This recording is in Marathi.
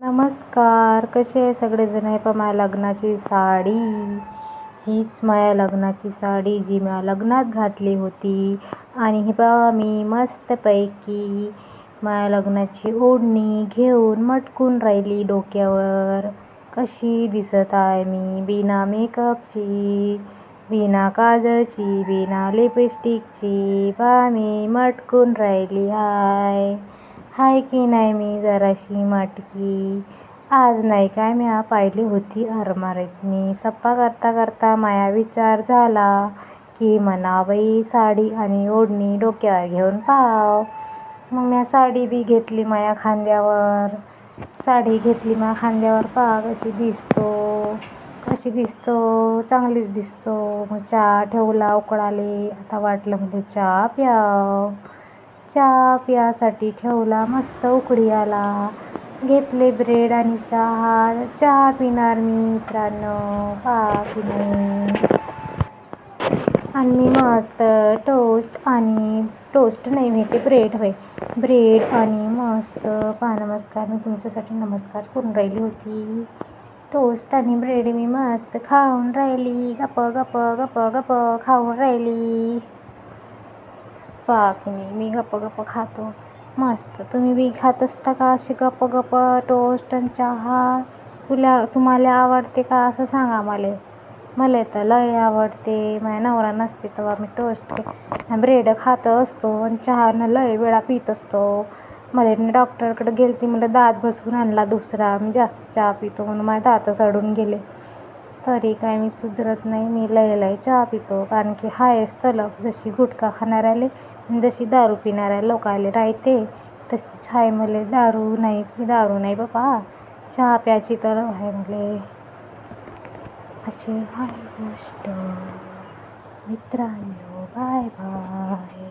नमस्कार कसे आहे सगळेजण? आहे पण माझ्या लग्नाची साडी. हीच माझ्या लग्नाची साडी जी मी लग्नात घातली होती. आणि हे पहा मी मस्तपैकी माझ्या लग्नाची ओढणी घेऊन मटकून राहिली डोक्यावर. कशी दिसत आहे मी? बिना मेकअपची बिना काजळची बिना लिपस्टिकची पहा मी मटकून राहिली हाय हाय की नाही मी? जराशी मटकी. आज नाही काय? मी पाहिली होती अलमारीत मी सप्पा करता करता माया विचार झाला की म्हणाबाई साडी आणि ओढणी डोक्यावर घेऊन पाव. मग मी साडी बी घेतली माया खांद्यावर. साडी घेतली माया खांद्यावर. पा कशी दिसतो? कशी दिसतो? चांगलीच दिसतो. मग चहा ठेवला उकळाले. आता वाटलं म्हणजे चहा प्याव. चहा प्यासाठी ठेवला मस्त उकडी आला. घेतले ब्रेड आणि चहा. चहा पिणार मी मित्रांनो. पहा आणि मी मस्त टोस्ट आणि टोस्ट नाही माहिती ब्रेड होय. ब्रेड आणि मस्त. पहा नमस्कार. मी तुमच्यासाठी नमस्कार करून राहिली होती. टोस्ट आणि ब्रेड मी मस्त खाऊन राहिली. गप गप गप गप खाऊन राहिली. पहा की नाही मी गप्प गप्प खातो. मस्त. तुम्ही बी खात असता का असे गप्प गप्प टोस्ट आणि चहा? तुला तुम्हाला आवडते का असं सांगा मला मला तर लय आवडते. माझ्या नवरा नसते तेव्हा मी टोस्ट ब्रेड खात असतो आणि चहानं लय वेळा पित असतो. मला डॉक्टरकडे गेलती मला दात बसवून आणला दुसरा. मी जास्त चहा पितो म्हणून माझे दात सडून गेले. तरी काय मी सुधरत नाही. मी लय लय चहा पितो. कारण की हायस तलप जशी गुटखा खाणाऱ्याले जशी दारू पिणाऱ्या लोकाले राहते तशीच छाय मला दारू नाही दारू नाही बाबा. चहा प्यायची तर आहे मले. अशी आहे गोष्ट. मित्रांनो बाय बाय.